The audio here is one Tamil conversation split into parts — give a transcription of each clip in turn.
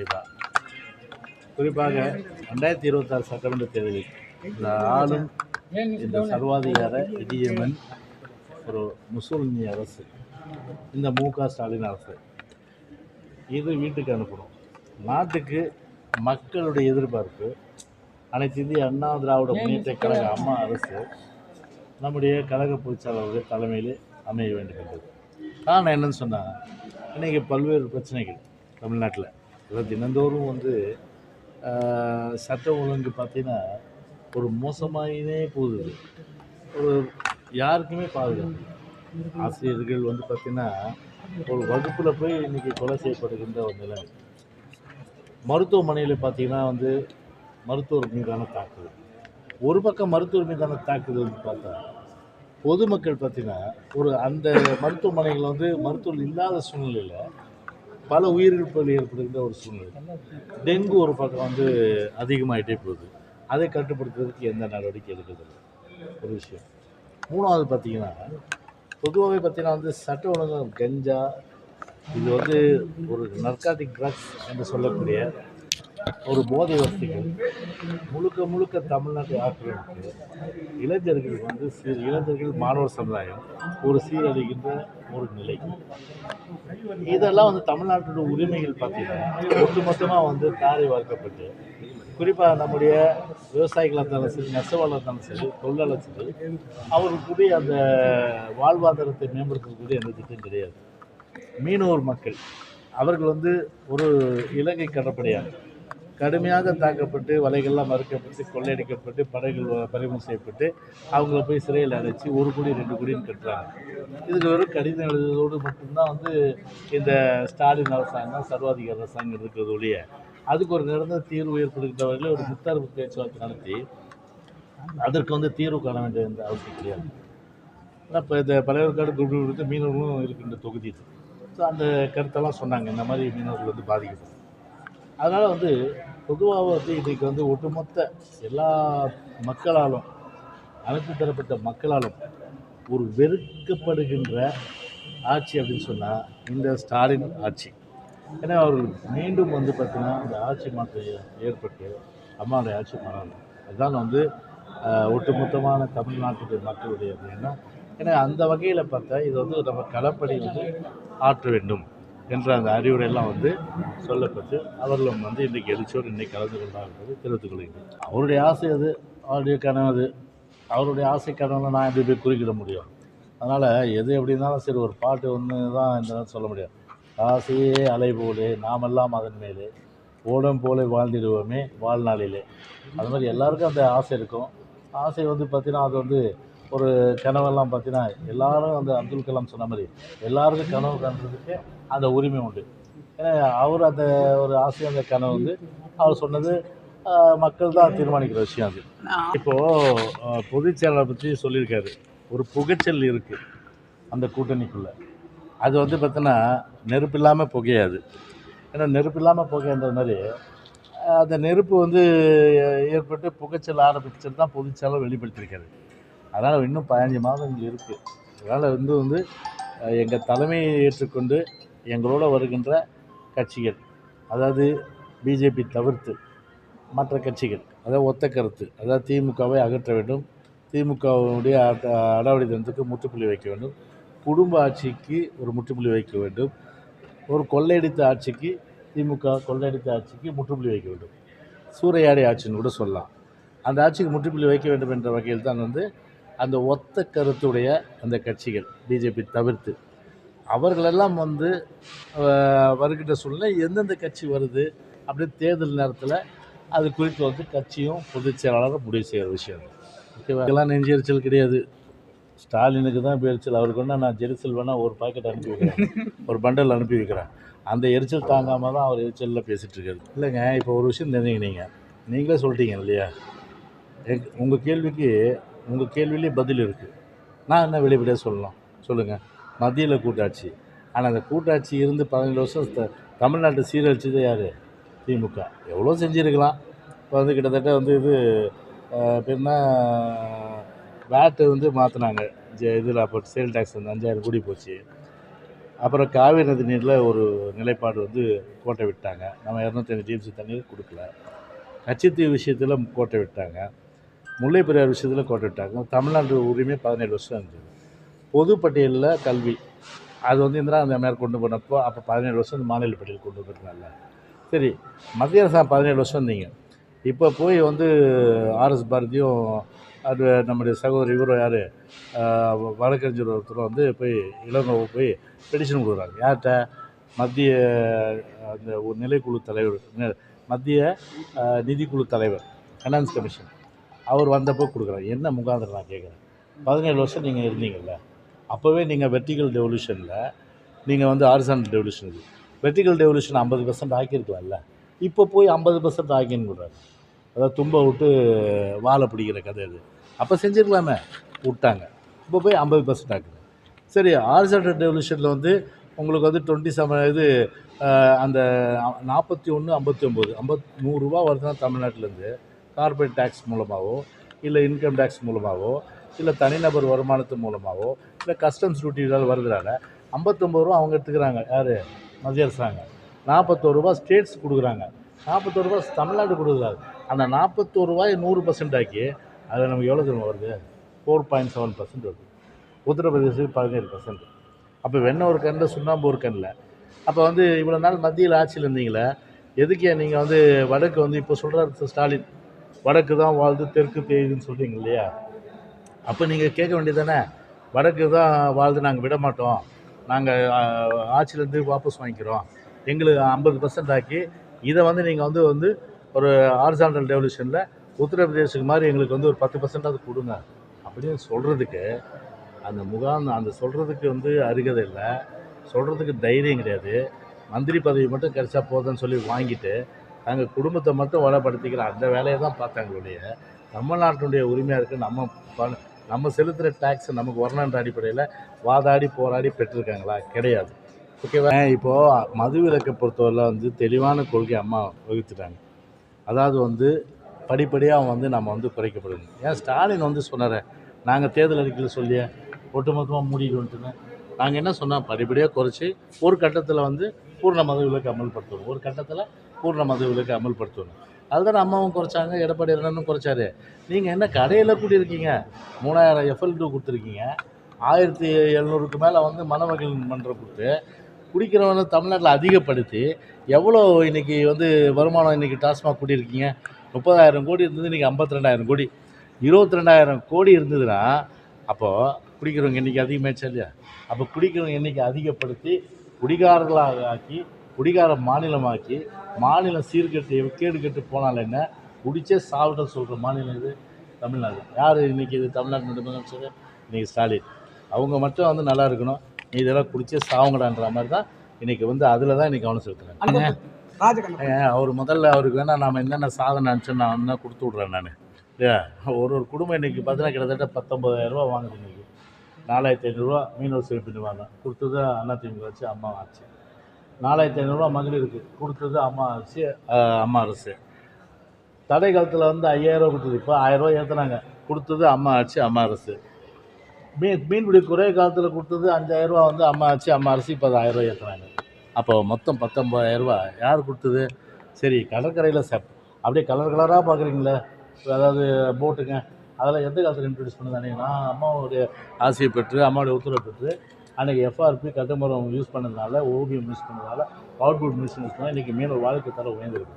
கண்டிப்பாக குறிப்பாக ரெண்டாயிரத்தி இருபத்தாறு சட்டமன்ற தேர்தலில் இந்த ஆளும் இந்த சர்வாதிகார இடியமன் ஒரு முசோலினி அரசு இந்த மு க ஸ்டாலின் அரசு இது வீட்டுக்கு அனுப்பணும். நாட்டுக்கு மக்களுடைய எதிர்பார்ப்பு அனைத்து இந்திய அண்ணா திராவிட முன்னேற்ற கழக அம்மா அரசு நம்முடைய கழக பொதுச்செயலாளருடைய தலைமையில் அமைய வேண்டும் என்பது காரணம் என்னன்னு சொன்னால் இன்றைக்கி பல்வேறு பிரச்சனைகள் தமிழ்நாட்டில். அதாவது தினந்தோறும் வந்து சட்டம் சட்ட ஒழுங்கு பார்த்தீங்கன்னா ஒரு மோசமாயினே போகுது. ஒரு யாருக்குமே பாதுகாப்பு ஆசிரியர்கள் வந்து பார்த்திங்கன்னா ஒரு வகுப்பில் போய் இன்றைக்கி கொலை செய்யப்படுகின்ற ஒரு நிலை. மருத்துவமனையில் பார்த்தீங்கன்னா வந்து மருத்துவர் மீதான தாக்குதல். ஒரு பக்கம் மருத்துவர் மீதான தாக்குதல் வந்து பார்த்தா பொதுமக்கள் பார்த்தீங்கன்னா ஒரு அந்த மருத்துவமனைகள் வந்து மருத்துவர் இல்லாத சூழ்நிலையில் பல உயிரிழப்புகள் ஏற்படுகின்ற ஒரு சூழ்நிலை. டெங்கு ஒரு பக்கம் வந்து அதிகமாகிட்டே போகுது. அதை கட்டுப்படுத்துறதுக்கு எந்த நடவடிக்கை எடுக்கிறது ஒரு விஷயம். மூணாவது பார்த்தீங்கன்னா பொதுவாகவே பார்த்தீங்கன்னா வந்து சட்ட ஒழுங்கு கஞ்சா இது வந்து ஒரு நர்காட்டிக் ட்ரக்ஸ் என்று சொல்லக்கூடிய ஒரு போதை வசதிகள். முழுக்க முழுக்க தமிழ்நாட்டை ஆக்கிரமித்து இளைஞர்களுக்கு வந்து சிறு இளைஞர்கள் மாணவர் சமுதாயம் ஒரு சீரழிகின்ற ஒரு நிலை. இதெல்லாம் வந்து தமிழ்நாட்டோட உரிமைகள் பார்த்தீங்கன்னா ஒட்டுமொத்தமாக வந்து தாரை வார்க்கப்பட்டு குறிப்பாக நம்முடைய விவசாயிகளாக இருந்தாலும் சரி நெசவாளர் இருந்தாலும் சரி தொழிலாளர் சரி அவர்களுக்குரிய அந்த வாழ்வாதாரத்தை மேம்படுத்தக்கூடிய எந்த திட்டம் கிடையாது. மீனவர் மக்கள் அவர்கள் வந்து ஒரு இலங்கை கடற்படையாக கடுமையாக தாக்கப்பட்டு வலைகள்லாம் மறுக்கப்பட்டு கொள்ளையடிக்கப்பட்டு படைகள் பறிமுகம் பறிமுதல் செய்யப்பட்டு அவங்கள போய் சிறையில் அடைச்சி ஒரு கோடி ரெண்டு கோடின்னு கட்டுறாங்க. இதுக்கு வெறும் கடிதம் எழுதுவதோடு மட்டும்தான் வந்து இந்த ஸ்டாலின் அரசாங்கம் சர்வாதிகார அரசாங்கம் இருக்கிறது ஒழிய அதுக்கு ஒரு நிரந்தர தீர்வு ஏற்படுகின்ற வகையில் ஒரு முத்தரப்பு பேச்சுவார்த்தை நடத்தி அதற்கு வந்து தீர்வு காண வேண்டிய அவசியம் கிடையாது. இப்போ இந்த பழையவர்காடு குரூப் இருக்கு மீனவர்களும் இருக்கின்ற தொகுதி ஸோ அந்த கருத்தெல்லாம் சொன்னாங்க. இந்த மாதிரி மீனவர்கள் வந்து பாதிக்கப்படும் அதனால் வந்து பொதுவாக வந்து இன்றைக்கி வந்து ஒட்டுமொத்த எல்லா மக்களாலும் அனைத்து தரப்பட்ட மக்களாலும் ஒரு வெறுக்கப்படுகின்ற ஆட்சி அப்படின்னு சொன்னால் இந்த ஸ்டாலின் ஆட்சி. ஏன்னா அவர்கள் மீண்டும் வந்து பார்த்திங்கன்னா இந்த ஆட்சி மாற்றம் ஏற்பட்டு அம்மாவுடைய ஆட்சி மாறணும். அதுதான் வந்து ஒட்டுமொத்தமான தமிழ்நாட்டுடைய மக்களுடைய அப்படின்னா ஏன்னா அந்த வகையில் பார்த்தா இது வந்து நம்ம களப்படி வந்து ஆற்ற வேண்டும். என்ற அந்த அறிவுரையெல்லாம் வந்து சொல்லப்பட்டு அவர்களும் வந்து இன்றைக்கு எழுச்சியோடு இன்றைக்கி கலந்து கொண்டார் என்பதை தெரிவித்துக் கொள்கிறேன். அவருடைய ஆசை அது அவருடைய கனவு அது. அவருடைய ஆசை கனவுல நான் எப்படி போய் குறிக்கிட முடியும்? அதனால் எது எப்படி இருந்தாலும் சரி ஒரு பாட்டு ஒன்று தான் இந்த சொல்ல முடியும் ஆசையே அலை போலே நாமெல்லாம் அதன் மேலே. ஓடம் போல வாழ்ந்திடுவோமே வாழ்நாளிலே. அது மாதிரி எல்லாருக்கும் அந்த ஆசை இருக்கும். ஆசை வந்து பார்த்திங்கன்னா அது வந்து ஒரு கனவெல்லாம் பார்த்தீங்கன்னா எல்லாரும் அந்த அப்துல் கலாம் சொன்ன மாதிரி எல்லாருக்கும் கனவு காண்றதுக்கு அந்த உரிமை உண்டு. ஏன்னா அவர் அந்த ஒரு ஆசை அந்த கனவு வந்து அவர் சொன்னது மக்கள் தான் தீர்மானிக்கிற விஷயம் அது. இப்போது பொதுச்செயலாளர் பற்றி சொல்லியிருக்காரு. ஒரு புகைச்சல் இருக்குது அந்த கூட்டணிக்குள்ளே. அது வந்து பார்த்தோன்னா நெருப்பு இல்லாமல் புகையாது. ஏன்னா நெருப்பு இல்லாமல் புகைன்ற மாதிரி அந்த நெருப்பு வந்து ஏற்பட்டு புகைச்சல் ஆரம்பிச்சது தான் பொதுச்செயலாளர் வெளிப்படுத்தியிருக்காரு. அதனால் இன்னும் பதினஞ்சு மாதங்கள் இருக்குது அதனால் வந்து வந்து எங்கள் தலைமையை ஏற்றுக்கொண்டு எங்களோட வருகின்ற கட்சிகள் அதாவது பிஜேபி தவிர்த்து மற்ற கட்சிகள் அதாவது ஒத்த கருத்து அதாவது திமுகவை அகற்ற வேண்டும் திமுகவுடைய அட- அடாவடி தனத்துக்கு முற்றுப்புள்ளி வைக்க வேண்டும் குடும்ப ஆட்சிக்கு ஒரு முற்றுப்புள்ளி வைக்க வேண்டும் ஒரு கொள்ளையடித்த ஆட்சிக்கு திமுக கொள்ளையடித்த ஆட்சிக்கு முற்றுப்புள்ளி வைக்க வேண்டும். சூறையாடி ஆட்சின்னு கூட சொல்லலாம். அந்த ஆட்சிக்கு முற்றுப்புள்ளி வைக்க வேண்டும் என்ற வகையில் தான் வந்து அந்த ஒத்த கருத்துடைய அந்த கட்சிகள் பிஜேபி தவிர்த்து. அவர்களெல்லாம் வந்து வருகின்ற சூழ்நிலை எந்தெந்த கட்சி வருது அப்படி தேர்தல் நேரத்தில் அது குறித்து வந்து கட்சியும் பொதுச் செயலாளரும் முடிவு செய்கிற விஷயம். ஓகேவா? இதெல்லாம் நெஞ்செரிச்சல் கிடையாது. ஸ்டாலினுக்கு தான் இப்போ எரிச்சல். அவருக்கு வேணால் நான் ஜெரிசல் வேணால் ஒரு பாக்கெட் அனுப்பி வைக்கிறேன். ஒரு பண்டல் அனுப்பி வைக்கிறேன். அந்த எரிச்சல் தாங்காமல் தான் அவர் எரிச்சலில் பேசிகிட்டு இருக்காரு. இல்லைங்க இப்போ ஒரு விஷயம் தெரிஞ்சுக்கினீங்க. நீங்களே சொல்லிட்டீங்க இல்லையா? எங் உங்கள் கேள்விக்கு உங்கள் கேள்வியிலே பதில் இருக்குது நான் என்ன வெளிப்படையாக சொல்லலாம் சொல்லுங்கள் மத்தியில் கூட்டாட்சி. ஆனால் அந்த கூட்டாட்சி இருந்து பதினேழு வருஷம் த- தமிழ்நாட்டை சீரழிச்சது யார்? திமுக. எவ்வளோ செஞ்சுருக்கலாம். இப்போ வந்து கிட்டத்தட்ட வந்து இது அஹ், என்ன வேட்டு வந்து மாற்றினாங்க இதில் அப்போ சேல் டேக்ஸ் வந்து அஞ்சாயிரம் கூடி போச்சு. அப்புறம் காவிரி நதி நீரில் ஒரு நிலைப்பாடு வந்து கோட்டை விட்டாங்க. நம்ம இரநூத்தஞ்சு டிஎம்சி தண்ணீர் கொடுக்கல. கச்சத்தீவு விஷயத்தில் கோட்டை விட்டாங்க. முல்லை பெரியார் விஷயத்தில் கோட்டை விட்டாங்க. தமிழ்நாடு உரிமை பதினேழு வருஷம் இருந்தது. பொது பட்டியலில் கல்வி. அது வந்து இந்திரா அந்த கொண்டு போனப்போ அப்போ பதினேழு வருஷம் மாநில பட்டியல் கொண்டு போயிருந்தாங்க சரி மத்திய அரசாங்கம் பதினேழு வருஷம் இருந்தீங்க. இப்போ போய் வந்து ஆர்எஸ் பாரதியும் அது நம்முடைய சகோதரி இவரும் யார்? வழக்கறிஞர் ஒருத்தரும் வந்து போய் இளங்கோ போய் பெடிஷன் கொடுக்குறாங்க. யார்கிட்ட? மத்திய அந்த ஒரு நிலைக்குழு தலைவர் மத்திய நிதிக்குழு தலைவர் ஃபைனான்ஸ் கமிஷன் அவர் வந்தப்போ கொடுக்குறாரு. என்ன முகாந்திரம் நான் கேட்குறேன்? பதினேழு வருஷம் நீங்கள் இருந்தீங்கல்ல. அப்போவே நீங்கள் வெர்டிகல் டெவல்யூஷனில் நீங்கள் வந்து ஹாரிசான்டல் டெவல்யூஷன் இது வெர்டிகல் டெவல்யூஷன் ஐம்பது பர்சன்ட் ஆக்கியிருக்கலாம்ல. இப்போ போய் ஐம்பது பர்சன்ட் ஆக்கின்னு கொடுறாரு அதாவது தும்ப விட்டு வாழை பிடிக்கிற கதை இது அப்போ செஞ்சுருக்கலாமே. விட்டாங்க. இப்போ போய் ஐம்பது பர்சன்ட் ஆக்குது சரி ஹாரிசான்டல் டெவல்யூஷனில் வந்து உங்களுக்கு வந்து டுவெண்ட்டி செவன் இது அந்த நாற்பத்தி ஒன்று ஐம்பத்தி ஒம்பது ஐம்பத் நூறுரூவா வருதுன்னா தமிழ்நாட்டிலேருந்து கார்பரேட் டேக்ஸ் மூலமாகவோ இல்லை இன்கம் டேக்ஸ் மூலமாகவோ இல்லை தனிநபர் வருமானத்து மூலமாகவோ இல்லை கஸ்டம்ஸ் டியூட்டினால் வருதுனால ஐம்பத்தொம்பது ரூபா அவங்க எடுத்துக்கிறாங்க. யார்? மத்திய அரசாங்கம். நாற்பத்தோரு ரூபா ஸ்டேட்ஸ் கொடுக்குறாங்க. நாற்பத்தோரு ரூபா தமிழ்நாடு கொடுக்குறாரு அந்த நாற்பத்தோரு ரூபாய் நூறு பர்சன்ட் ஆக்கி அது நமக்கு எவ்வளோ தூரம் வருது? ஃபோர் பாயிண்ட் செவன் பர்சன்ட் வருது. உத்தரப்பிரதேசத்துக்கு பதினேழு பர்சன்ட் அப்போ வெண்ணெய் ஒரு கண்ணில் சுண்ணாம்பு ஒரு கண்ணில் அப்போ வந்து இவ்வளோ நாள் மத்தியில் ஆட்சியில் இருந்தீங்களே எதுக்கே நீங்கள் வந்து வடக்கு வந்து இப்போ சொல்கிறார் ஸ்டாலின்? வடக்கு தான் வாழ்ந்து தெற்கு பெய்யுதுன்னு சொல்கிறீங்க இல்லையா? அப்போ நீங்கள் கேட்க வேண்டியது தானே வடக்கு தான் வாழ்ந்து நாங்கள் விட மாட்டோம். நாங்கள் ஆட்சியிலேருந்து வாபஸ் வாங்கிக்கிறோம். எங்களுக்கு ஐம்பது பர்சன்ட் ஆக்கி இதை வந்து நீங்கள் வந்து வந்து ஒரு ஹாரிசான்டல் டெவல்யூஷனில் உத்தரப்பிரதேசுக்கு மாதிரி எங்களுக்கு வந்து ஒரு பத்து பர்சன்டாவது கொடுங்க. அப்படின்னு சொல்கிறதுக்கு அந்த முகாம் அந்த சொல்கிறதுக்கு வந்து அருகதை இல்லை. சொல்கிறதுக்கு தைரியம் கிடையாது. மந்திரி பதவி மட்டும் கிடைச்சா போதும்னு சொல்லி வாங்கிட்டு நாங்கள் குடும்பத்தை மட்டும் வளப்படுத்திக்கிற அந்த வேலையை தான் பார்த்தாங்களுடைய ஒழிய தமிழ்நாட்டினுடைய உரிமையாக இருக்குது நம்ம பண நம்ம செலுத்துகிற டேக்ஸ் நமக்கு வரணுன்ற அடிப்படையில் வாதாடி போராடி பெற்றிருக்காங்களா? கிடையாது. ஓகேவா இப்போது மது விலக்கை பொறுத்தவரை வந்து தெளிவான கொள்கை அம்மா வகுத்துட்டாங்க. அதாவது வந்து படிப்படியாக வந்து நம்ம வந்து குறைக்கப்படுங்க ஏன்? ஸ்டாலின் வந்து சொன்னார் நாங்கள் தேர்தல் அறிக்கையில் சொல்லிய ஒட்டுமொத்தமாக மூடிடுவோன்ட்டுன்னு நாங்கள் என்ன சொன்னால் படிப்படியாக குறைச்சி ஒரு கட்டத்தில் வந்து பூர்ண மதவிலக்கு அமல்படுத்துவோம் ஒரு கட்டத்தில் பூர்ண மத அமல்படுத்தணும். அதுதான் அம்மாவும் குறைச்சாங்க எடப்பாடி அண்ணனும் குறைச்சாரு. நீங்கள் என்ன கடையில் கூட்டியிருக்கீங்க? மூணாயிரம் எஃப்எல் டூ கொடுத்துருக்கீங்க. ஆயிரத்தி எழுநூறுக்கு மேலே வந்து மணமகள் மன்றம் கொடுத்து குடிக்கிறவனை தமிழ்நாட்டில் அதிகப்படுத்தி எவ்வளோ இன்றைக்கி வந்து வருமானம் இன்னைக்கு டாஸ்மாக் கூட்டியிருக்கீங்க? முப்பதாயிரம் கோடி இருந்தது இன்றைக்கி ஐம்பத்தி ரெண்டாயிரம் கோடி. இருபத்தி ரெண்டாயிரம் கோடி இருந்ததுன்னா அப்போது குடிக்கிறவங்க இன்றைக்கி அதிகமாகிடுச்சா இல்லையா? அப்போ குடிக்கிறவங்க இன்றைக்கி அதிகப்படுத்தி குடிகாரர்களாக ஆக்கி குடிகார மாநிலமாக்கி மாநிலம் சீர்கெட்டு கேடு கெட்டு போனால் என்ன? குடிச்சே சாப்பிட சொல்கிற மாநிலம் இது தமிழ்நாடு. யார் இன்றைக்கி இது தமிழ்நாட்டு முதலமைச்சர் இன்றைக்கி ஸ்டாலின். அவங்க மட்டும் வந்து நல்லா இருக்கணும். நீ இதெல்லாம் குடிச்சே சாவுங்கடான்ற மாதிரி தான் இன்றைக்கி வந்து அதில் தான் இன்றைக்கி கவனம் செலுத்துறாங்க. அவர் முதல்ல அவருக்கு வேணா நாம் என்னென்ன சாதனை நினச்சோம் நான் என்ன கொடுத்து விட்றேன் நான். இல்லையா ஒரு ஒரு குடும்பம் இன்றைக்கி பார்த்தீங்கன்னா கிட்டத்தட்ட பத்தொம்பதாயிரம் ரூபா வாங்குது இன்றைக்கி நாலாயிரத்தி ஐநூறுரூவா மீனவர் சிறப்பு வாங்க கொடுத்தது அதிமுக வச்சு அம்மா ஆச்சு. நாலாயிரத்தி ஐநூறுரூவா மகளிருக்கு கொடுத்தது அம்மா ஆச்சு அம்மா அரசு. தடை காலத்தில் வந்து ஐயாயிரரூவா கொடுத்தது இப்போ ஆயிரரூவா ஏற்றுனாங்க கொடுத்தது அம்மா ஆட்சி அம்மா அரசு. மீன் மீன்பிடி குறைய காலத்தில் கொடுத்தது அஞ்சாயிரரூவா வந்து அம்மா ஆச்சு அம்மா அரசு இப்போ அது ஆயிரரூவா ஏற்றுனாங்க அப்போ மொத்தம் பத்தொம்பதாயிரரூவா யார் கொடுத்தது? சரி கடற்கரையில் செப் அப்படியே கலர் கலராக பார்க்குறீங்களே அதாவது போட்டுங்க. அதெல்லாம் எந்த காலத்தில் இன்ட்ரடியூஸ் பண்ணதானே நான் அம்மாவுடைய ஆசையை பெற்று அம்மாவுடைய உத்தரவை பெற்று அன்றைக்கி எஃப்ஆர்பி கட்டுமரம் யூஸ் பண்ணதுனால ஓவியம் யூஸ் பண்ணதால் அவுட்புட் மிஷின் யூஸ் பண்ணால் இன்றைக்கி மீனோட வாழ்க்கை தர உயர்ந்திருக்கு.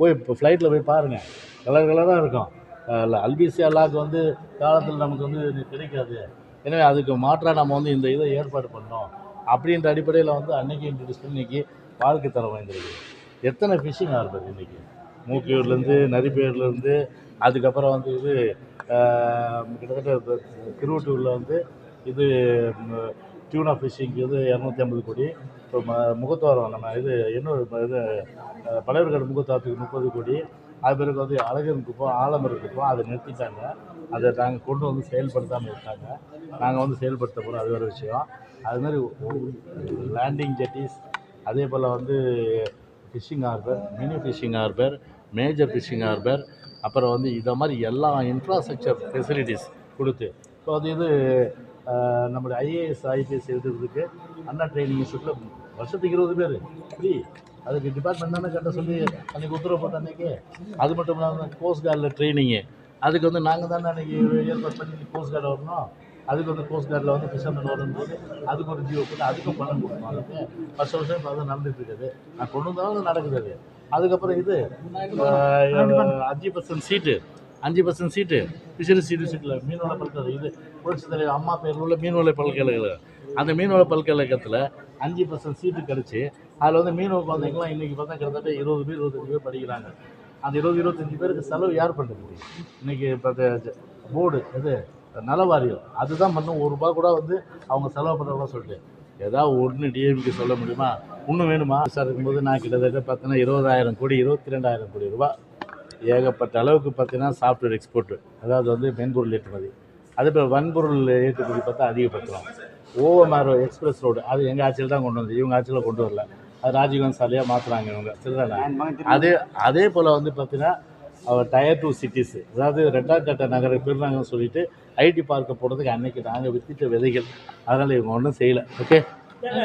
போய் இப்போ ஃப்ளைட்டில் போய் பாருங்கள் கலர் கலராக இருக்கும். அதில் அல்பிசி அல்லாக்கு வந்து காலத்தில் நமக்கு வந்து கிடைக்காது. எனவே அதுக்கு மாற்றாக நம்ம வந்து இந்த இதை ஏற்பாடு பண்ணோம் அப்படின்ற அடிப்படையில் வந்து அன்றைக்கி இன்ட்ரடியூஸ் பண்ணி இன்றைக்கி வாழ்க்கை தரம் வாய்ந்திருக்கு எத்தனை ஃபிஷிங் ஆர்பர் இன்றைக்கி மூக்கியூர்லேருந்து நரிப்பேர்லேருந்து அதுக்கப்புறம் வந்து இது கிட்டத்தட்ட திருவட்டூரில் வந்து இது டியூனா ஃபிஷிங்க்கு வந்து இரநூத்தி ஐம்பது கோடி. இப்போ ம முகத்துவாரம் நம்ம இது இன்னொரு இது பழையவர்கள் முகத்துவாரத்துக்கு முப்பது கோடி. அது பிறகு வந்து அழகன் குப்பம் ஆலமரம் குப்பம் அதை நிறுத்திட்டாங்க. அதை நாங்கள் கொண்டு வந்து செயல்படுத்தாமல் இருக்காங்க. நாங்கள் வந்து செயல்படுத்த போகிறோம் அது ஒரு விஷயம். அது மாதிரி லேண்டிங் ஜெட்டிஸ் அதே போல் வந்து fishing harbour mini fishing harbour major fishing harbour அப்புறம் வந்து இதை மாதிரி எல்லா இன்ஃப்ராஸ்ட்ரக்சர் ஃபெசிலிட்டிஸ் கொடுத்து. இப்போ வந்து இது நம்முடைய ஐஏஎஸ் ஐபிஎஸ் எழுதுறதுக்கு அண்ணா ட்ரைனிங் இன்ஸ்டியூட்டில் வருஷத்துக்கு இருபது பேர். ஃப்ரீ அதுக்கு டிபார்ட்மெண்ட் தானே கட்ட சொல்லி அன்றைக்கி உத்தரவு போட்ட அன்றைக்கி அது மட்டும் இல்லாமல் கோஸ்ட் கார்டில் ட்ரைனிங்கு அதுக்கு வந்து நாங்கள் தானே அன்றைக்கி ஏற்பாடு பண்ணி கோஸ்ட் கார்டு வரணும். அதுக்கு வந்து கோஸ்ட் கார்டில் வந்து ஃபிஷர்மேன் வரும்போது அதுக்கு ஒரு ஜியோ போட்டு அதுக்கும் பணம் கொடுக்கணும். அதுக்கு வருஷம் வருஷம் இப்போ அது நடந்துட்டு இருக்குது. நான் கொண்டு வந்தாலும் நடக்குது அது. அதுக்கப்புறம் இது அஞ்சு பர்சன்ட் சீட்டு அஞ்சு பர்சன்ட் சீட்டு ஃபிஷரிஸ் யூனிவர்சிட்டியில் மீன்வள பல்கலை இது புரட்சி தலைவர் அம்மா பேரில் உள்ள மீன்வள பல்கலைக்கழகம் அந்த மீன்வள பல்கலைக்கழகத்தில் அஞ்சு பர்சன்ட் சீட்டு கிடச்சி அதில் வந்து மீனவ குழந்தைங்களாம் இன்றைக்கி பார்த்தா கிட்டத்தட்ட இருபது பேர் இருபத்தஞ்சி பேர் படிக்கிறாங்க. அந்த இருபது இருபத்தஞ்சி பேருக்கு செலவு யார் பண்ணுறது முடியும்? இன்றைக்கி இப்போ போர்டு இது நல வாரியம் அதுதான் பண்ணும். ஒரு ரூபா கூட வந்து அவங்க செலவு பண்ணுறவங்க சொல்லிட்டு. ஏதாவது ஒன்று டிஎம்கே சொல்ல முடியுமா? ஒன்று வேணுமா? சார் இருக்கும்போது நான் கிட்டத்தட்ட பார்த்தீங்கன்னா இருபதாயிரம் கோடி இருபத்தி ரெண்டாயிரம் கோடி ரூபாய் ஏகப்பட்ட அளவுக்கு பார்த்தீங்கன்னா சாஃப்ட்வேர் எக்ஸ்போர்ட் அதாவது வந்து மென்பொருள் ஏற்றுமதி. அதே போல் வன்பொருள் ஏற்றுமதி பார்த்தா அதிகப்படுத்தலாம். ஓஎம்ஆர் எக்ஸ்பிரஸ் ரோடு அது எங்கள் ஆட்சியில் தான் கொண்டு வந்து இவங்க ஆட்சியில் கொண்டு வரல. அது ராஜீவ்காந்தி சாலையாக மாற்றுறாங்க இவங்க. சரிதானே? அதே அதே போல் வந்து பார்த்தீங்கன்னா அவர் டயர் டூ சிட்டிஸ் அதாவது ரெண்டாம் கட்ட நகர பிரினாங்கன்னு சொல்லிட்டு ஐடி பார்க்க போகிறதுக்கு அன்னைக்கு நாங்கள் வித்திட்ட விதைகள். அதனால் இவங்க ஒன்றும் செய்யலை. ஓகே